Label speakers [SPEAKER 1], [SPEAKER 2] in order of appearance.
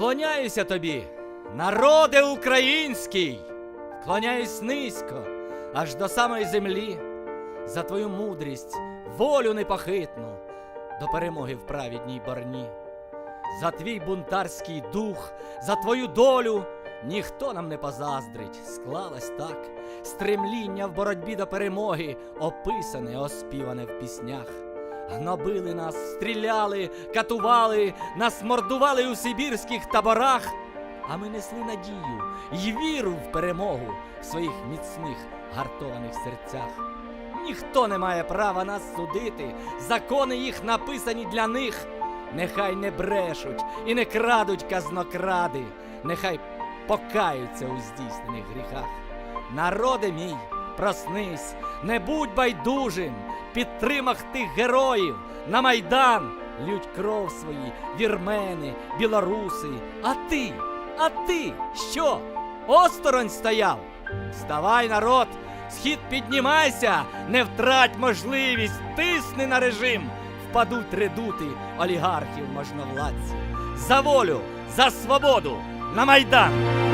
[SPEAKER 1] Вклоняюся тобі, народе український, вклоняюсь низько, аж до самої землі, за твою мудрість, волю непохитну, до перемоги в праведній борні. За твій бунтарський дух, за твою долю ніхто нам не позаздрить, склалось так. Стремління в боротьбі до перемоги, описане, оспіване в піснях. Гнобили нас, стріляли, катували, нас мордували у сибірських таборах. А ми несли надію й віру в перемогу в своїх міцних гартованих серцях. Ніхто не має права нас судити, закони їх написані для них. Нехай не брешуть і не крадуть казнокради, нехай покаються у здійснених гріхах. Народе мій, проснись, не будь байдужим, підтримах тих героїв на майдан лють кров свої, вірмени, білоруси. А ти, а ти що? Осторонь стояв? Вставай, народ, схід піднімайся, не втрать можливість, тисни на режим, впадуть редути олігархів можновладців. За волю, за свободу на майдан!